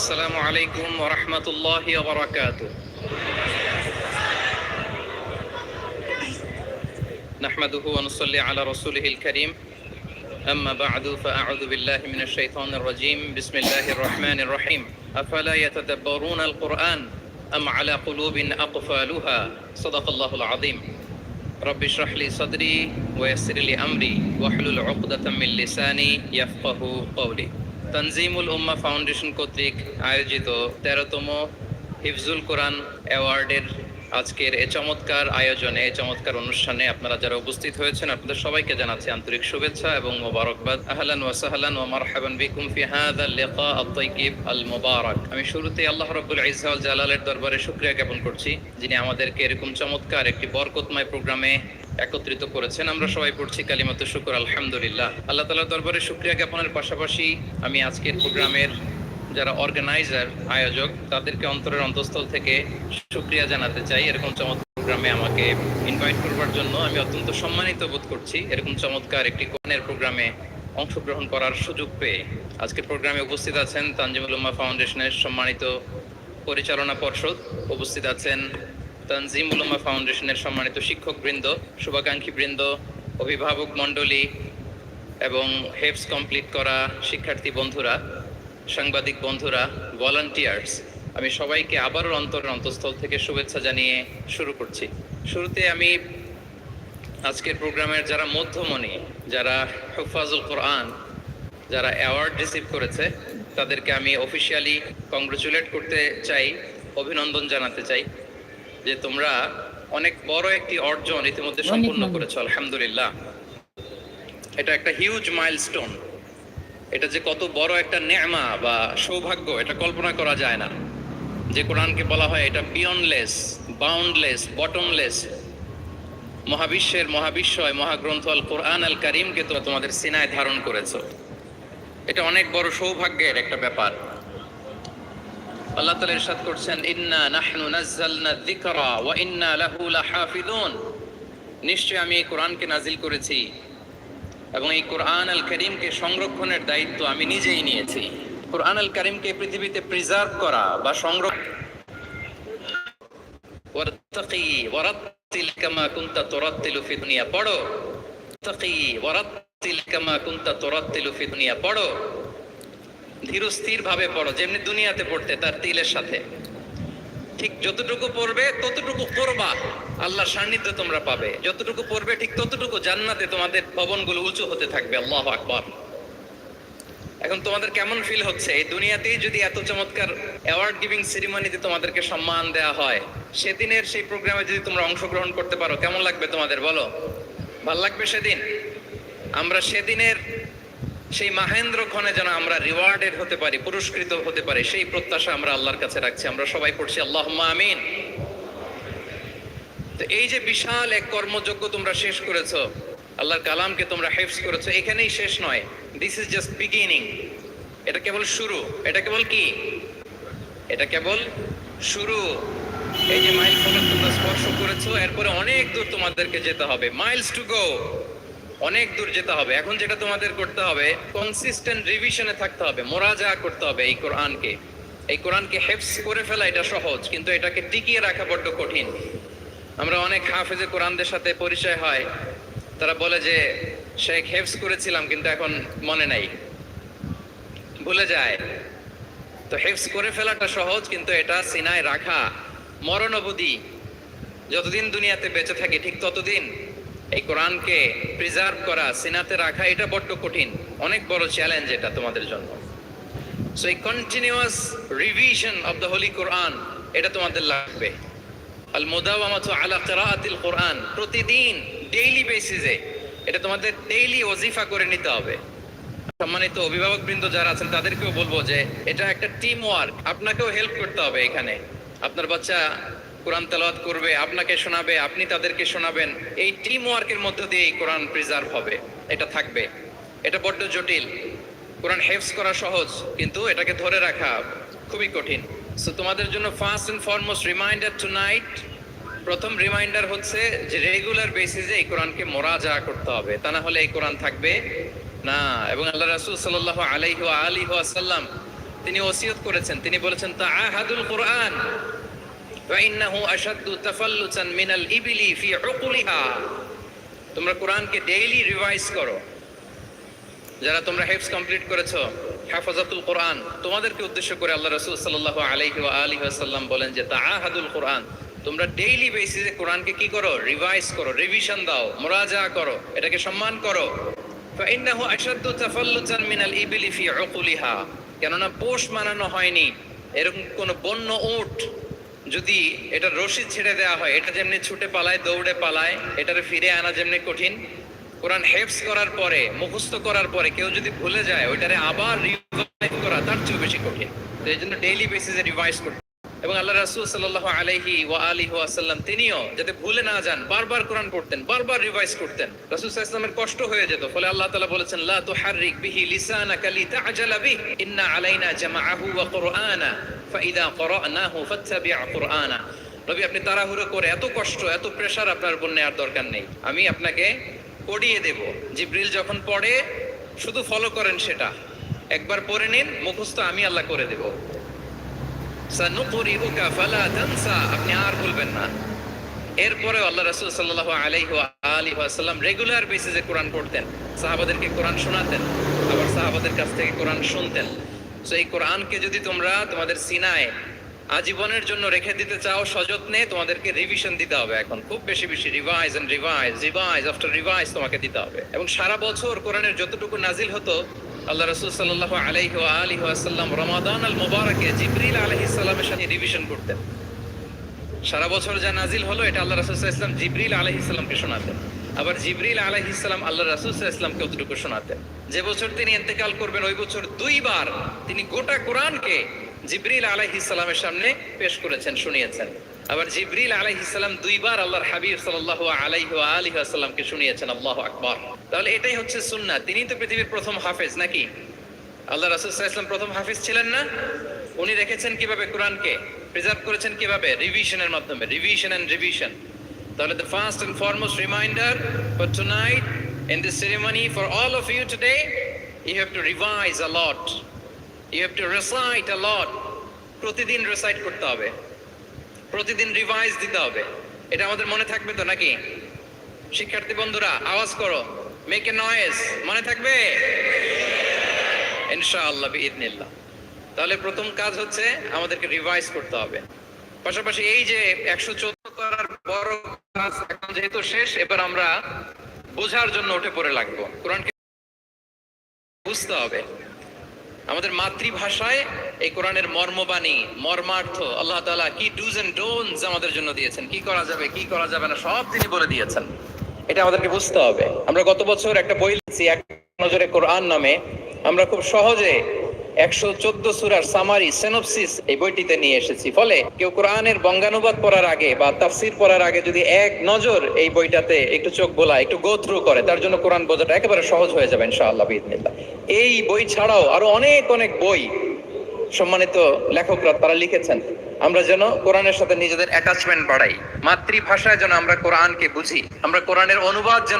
السلام عليكم ورحمة الله وبركاته. نحمده ونصلي على رسوله الكريم. أما بعد فأعوذ بالله من الشيطان الرجيم. بسم الله الرحمن الرحيم. أفلا يتدبرون القرآن أم على قلوب أقفالها؟ صدق الله العظيم. رب اشرح لي صدري ويسر لي أمري واحلل عقدة من لساني يفقه قولي. তানজিমুল উম্মা foundation কর্তৃক আয়োজিত তেরোতম হিফজুল কোরআন অ্যাওয়ার্ডের আজকের এ চমৎকার আয়োজনে, এ চমৎকার অনুষ্ঠানে আপনারা যারা উপস্থিত হয়েছেন, আপনাদের সবাইকে জানাচ্ছি আন্তরিক শুভেচ্ছা এবং মোবারকবাদ। আহলান ওয়া সাহলান ওয়া মারহাবান বিকুম ফি হাযা লিকা আত-তাইয়িব আল মুবারাক আমি শুরুতেই আল্লাহ রাব্বুল ইজ্জা ওয়াল জালালের দরবারে শুকরিয়া জ্ঞাপন করছি, যিনি আমাদেরকে এরকম চমৎকার একটি বরকতময় প্রোগ্রামে একত্রিত করেছেন। আমরা সবাই পড়ছি কালিমাত শুকর, আলহামদুলিল্লাহ। আল্লাহ তাআলার দরবারে শুকরিয়া জ্ঞাপনের পাশাপাশি আমি আজকের প্রোগ্রামের যারা অর্গানাইজার, আয়োজক, তাদেরকে অন্তরের অন্তঃস্থল থেকে শুক্রিয়া জানাতে চাই। এরকম চমৎকার প্রোগ্রামে আমাকে ইনভাইট করবার জন্য আমি অত্যন্ত সম্মানিত বোধ করছি। এরকম চমৎকার একটি কোরআনের প্রোগ্রামে অংশগ্রহণ করার সুযোগ পেয়ে আজকের প্রোগ্রামে উপস্থিত আছেন তানজিমুল উম্মা ফাউন্ডেশনের সম্মানিত পরিচালনা পর্ষদ। উপস্থিত আছেন তানজিমুল উম্মা ফাউন্ডেশনের সম্মানিত শিক্ষক বৃন্দ শুভাকাঙ্ক্ষী বৃন্দ, অভিভাবক মণ্ডলী এবং হেপস কমপ্লিট করা শিক্ষার্থী বন্ধুরা, সাংবাদিক বন্ধুরা ভলান্টিয়ার্স আমি সবাইকে আবারও অন্তরের অন্তঃস্থল থেকে শুভেচ্ছা জানিয়ে শুরু করছি। শুরুতে আমি আজকের প্রোগ্রামের যারা মধ্যমণি, যারা হুফাজুল কোরআন, যারা অ্যাওয়ার্ড রিসিভ করেছে, তাদেরকে আমি অফিসিয়ালি কংগ্রেচুলেট করতে চাই, অভিনন্দন জানাতে চাই। যে তোমরা অনেক বড় একটি অর্জন ইতিমধ্যে সম্পূর্ণ করেছ আলহামদুলিল্লাহ। এটা একটা হিউজ মাইলস্টোন এটা যে কত বড় একটা নেমা বা সৌভাগ্য এটা কল্পনা করা যায় না। যে কোরআনকে বলা হয় এটা বিয়নলেস বাউন্ডলেস বটমলেস মহাবিশ্বের মহাবিশ্বয় মহাগ্রন্থ আল কোরআন আল করিমকে তো তোমাদের সিনায় ধারণ করেছ। এটা অনেক বড় সৌভাগ্যের একটা ব্যাপার। আল্লাহ তাআলা ইরশাদ করছেন, ইন্না নাহনু নাযালনা যিকরা ওয়া ইন্না লাহু লাহাফিজুন। নিশ্চয় আমি এই কোরআনকে নাজিল করেছি এবং এই কোরআন আল করিমকে সংরক্ষণের দায়িত্ব আমি নিজেই নিয়েছি। কোরআন আল করিমকে পৃথিবীতে প্রিজার্ভ করা বা সংরক্ষণ ওয়ারতাকি ওয়ারাত্তিল কামা কুনতা তুরাত্তিলু ফি দুনিয়া। পড়ো। তাকি ওয়ারাত্তিল কামা কুনতা তুরাত্তিলু ফি দুনিয়া। পড়ো। ধীর স্থির ভাবে পড়ো, যেমনি দুনিয়াতে পড়তে তার তিলের সাথে। ঠিক যতটুকু পড়বে, ততটুকু করবা, আল্লাহর সান্নিধ্য তোমরা পাবে। যতটুকু পড়বে, ঠিক ততটুকু জান্নাতে তোমাদের ভবনগুলো উঁচু হতে থাকবে, আল্লাহ আকবার। এখন তোমাদের কেমন ফিল হচ্ছে? এই দুনিয়াতেই যদি এত চমৎকার অ্যাওয়ার্ড গিভিং সেরিমনিতে তোমাদেরকে সম্মান দেওয়া হয়, সেদিনের সেই প্রোগ্রামে যদি তোমরা অংশগ্রহণ করতে পারো, কেমন লাগবে তোমাদের বলো? ভালো লাগবে সেদিন? আমরা সেদিনের সেই মাহেন্দ্র ক্ষণে যেন আমরা রিওয়ার্ডেড হতে পারি, পুরস্কৃত হতে পারি, সেই প্রত্যাশা আমরা আল্লাহর কাছে রাখছি, আমরা সবাই পড়ছি আল্লাহ আমিন। তো এই যে বিশাল এক কর্মযোগ্য তোমরা শেষ করেছ, আল্লাহর কালামকে তোমরা হেফস করেছ, এখানেই শেষ নয় দিস ইজ জাস্ট বিগিনিং এটা কেবল শুরু, এটা কেবল কি? এটা কেবল শুরু। এই যে মাইল ফলক তোমরা স্পর্শ করেছ, এরপরে অনেক দূর তোমাদেরকে যেতে হবে মাইলস টু গো অনেক দূর যেতে হবে। এখন যেটা তোমাদের করতে হবে কনসিস্টেন্ট রিভিশনে থাকতে হবে মোরাজা করতে হবে এই কোরআনকে। এই কোরআনকে হেফস করে ফেলা এটা সহজ, কিন্তু এটাকে টিকিয়ে রাখা বড্ড কঠিন। আমরা অনেক হাফেজে কোরআনদের সাথে পরিচয় হয়। তারা বলে যে, শেখ হেফস করেছিলাম, কিন্তু এখন মনে নাই। ভুলে যায়। তো হেফস করে ফেলাটা সহজ, কিন্তু এটা সিনায় রাখা মরণ অবধি যতদিন দুনিয়াতে বেঁচে থাকি, ঠিক ততদিন এই কোরআনকে প্রিজার্ভ করা, সিনাতে রাখা, এটা বড্ড কঠিন। অনেক বড় চ্যালেঞ্জ এটা তোমাদের জন্য। সো এই continuous revision of the holy Quran এটা তোমাদের লাগবে। আল মুদাওয়ামাতু আলা কিরাআতিল কোরআন, প্রতিদিন ডেইলি বেসিসে এটা তোমাদের ডেইলি ওজিফা করে নিতে হবে। সম্মানিত অভিভাবক বৃন্দ যারা আছেন, তাদেরকেও বলব যে, এটা একটা টিম ওয়ার্ক আপনাকেও হেল্প করতে হবে এখানে। আপনার বাচ্চা কোরআন তেলাওয়াত করবে, আপনাকে শোনাবে, আপনি তাদেরকে শোনাবেন। এই টিম ওয়ার্কের মধ্য দিয়ে এই কোরআন প্রিজার্ভ হবে। এটা থাকবে। এটা বড্ড জটিল। কোরআন হেফস করা সহজ, কিন্তু এটাকে ধরে রাখা খুবই কঠিন। সো তোমাদের জন্য first and foremost reminder tonight প্রথম রিমাইন্ডার হচ্ছে যে রেগুলার বেসিসে এই কোরআনকে মোরাজা করতে হবে। তা না হলে এই কোরআন থাকবে না। এবং আল্লাহ রাসূল সাল্লাল্লাহু আলাইহি আলিহি ওয়াসাল্লাম, তিনি ওসিয়ত করেছেন। তিনি বলেছেন, তাআহাদুল কোরআন তোমরা কোরআনকে ডেইলি রিভাইজ করো। যারা তোমরা হেফস কমপ্লিট কোরআন, তোমাদেরকে উদ্দেশ্য করে আল্লাহ রসুল সাল্লাহ আলাইহি বলেন যে কোরআন, তোমরা ডেইলি বেসিসে কোরআনকে কি করো? রিভাইজ করো রিভিশন দাও মোরাজা করো, এটাকে সম্মান করো। ফাইন্নাহু আশাদ্দু মিনাল ইবিলি ফি উকুলিহা কেননা পোষ মানানো হয়নি। এরকম কোন বন্য উট যদি এটা রশি ছেড়ে দেওয়া হয়, এটা যেমনি ছুটে পালায়, দৌড়ে পালায়, এটারে ফিরে আনা যেমনি কঠিন। কোরআন হেফস করার পরে, মুখস্থ করার পরে কেউ যদি ভুলে যায়, ওইটারে আবার রিভাইভ করা তার চেয়ে বেশি কঠিন। তো এই জন্য ডেইলি বেসিসে রিভাইজ করতে এবং আল্লাহ রাসূল সাল্লাল্লাহু আলাইহি ওয়া আলিহি ওয়াসাল্লাম তিনিও যাতে ভুলে না যান, বারবার কোরআন পড়তেন, বারবার রিভাইজ করতেন। রাসূল ওয়াসাল্লামের কষ্ট হয়ে যেত, ফলে আল্লাহ তাআলা বলেছেন, লা তুহাররিক বিহি লিসানাকা লিতা'জালা বিহি, ইন্না আলাইনা জামাআহু ওয়া কুরআনা। ফাইদা আপনি তাড়াহুড়ো করে এত কষ্ট, এত প্রেসার আপনার উপর নেওয়ার দরকার নেই। আমি আপনাকে পড়িয়ে দেব। জিব্রিল যখন পড়ে, শুধু ফলো করেন সেটা। একবার পড়ে নিন, মুখস্থ আমি আল্লাহ করে দেব। আপনি আর বলবেন না। এরপরে আল্লাহ রাসূল সাল্লাল্লাহু আলাইহি ওয়া আলিহি রেগুলার বেসিসে কোরআন পড়তেন। সাহাবাদেরকে কোরআন শোনাতেন। আবার সাহাবাদের কাছ থেকে কোরআন শুনতেন। সো এই কোরআনকে যদি তোমরা তোমাদের সিনায় আজীবনের জন্য রেখে দিতে চাও সযত্নে, তোমাদেরকে রিভিশন দিতে হবে এখন। খুব বেশি বেশি revise and revise revise after revise তোমাকে দিতে হবে। এবং সারা বছর কোরআনের যতটুকু নাজিল হতো, আল্লাহ রসুল সাল্লাল্লাহু আলাইহি আলিহি ওয়াসাল্লাম রমাদান আল মুবারাকে জিবরিল আলাইহিস সালামের সাথে রিভিশন করতেন। সারা বছর যা নাজিল হলো, এটা আল্লাহ রাসূল ওয়াসাল্লাম জিবরিল আলাইহিস সালামকে শোনাতেন। আবার জিবরিল আলাইহিস সালাম আল্লাহ রাসূল ওয়াসাল্লামকে অতটুকু শোনাতেন। যে বছর তিনি ইন্তেকাল করবেন, ওই বছর দুইবার তিনি গোটা কোরআনকে জিবরিল আলাইহিস সালামের সামনে পেশ করেছেন, শুনিয়েছেন। আবার জিবরিল আলাইহিস সালাম দুইবার আল্লাহর হাবিব সাল্লাল্লাহু আলাইহি আলিহি ওয়াসাল্লামকে শুনিয়েছেন, আল্লাহ আকবর। তাহলে এটাই হচ্ছে সুন্নাহ। তিনি তো পৃথিবীর প্রথম হাফেজ নাকি? আল্লাহ রাসূল ওয়াসাল্লাম প্রথম হাফেজ ছিলেন না? উনি রেখেছেন কীভাবে কোরআনকে প্রিজার্ভ করেছেন কীভাবে? রিভিশনের মাধ্যমে রিভিশন এন্ড রিভিশন তাহলে the first and foremost reminder for tonight in this ceremony for all of you today, you have to revise a lot. You have to recite a lot প্রতিদিন রিসাইট করতে হবে। প্রতিদিন রিভাইজ দিতে হবে। এটা আমাদের মনে থাকবে তো নাকি? শিক্ষার্থী বন্ধুরা, আওয়াজ করো। মেক এ নয়েজ মনে থাকবে? ইনশাআল্লাহ বিইذنিল্লাহ তাহলে প্রথম কাজ হচ্ছে আমাদেরকে রিভাইজ করতে হবে। পাশাপাশি এই যে একশো চোদ্দ করার বড় কাজ এখন যেহেতু শেষ, এবার আমরা বোঝার জন্য উঠে পড়ে লাগবো। কোরআনকে বুঝতে হবে। আমাদের মাতৃভাষায় এই কোরআনের মর্মবাণী, মর্মার্থ আল্লাহ তাআলা কি ডুজ এন্ড ডোনস আমাদের জন্য দিয়েছেন, কি করা যাবে, কি করা যাবে না, সব তিনি বলে দিয়েছেন। এটা আমাদেরকে বুঝতে হবে। আমরা গত বছর একটা বই লিখছি, এক নজরে কোরআন নামে। আমরা খুব সহজে সামারি এই বইটিতে নিয়ে এসেছি। ফলে কেউ কোরআনের বঙ্গানুবাদ পড়ার আগে বা পড়ার আগে যদি এক নজর এই বইটাতে একটু চোখ একটু গো থ্রু করে, তার জন্য কোরআন বোঝাটা একেবারে সহজ হয়ে যাবে ইনশাআল্লাহ বিদিনিল্লাহ এই বই ছাড়াও আরও অনেক অনেক বই সম্মানিত লেখকরা তারা লিখেছেন। আমরা যেন কোরআনের সাথে নিজেদের অ্যাটাচমেন্ট বাড়াই, মাতৃভাষায় যেন আমরা কোরআনকে বুঝি, আমরা কোরআনের অনুবাদ যেন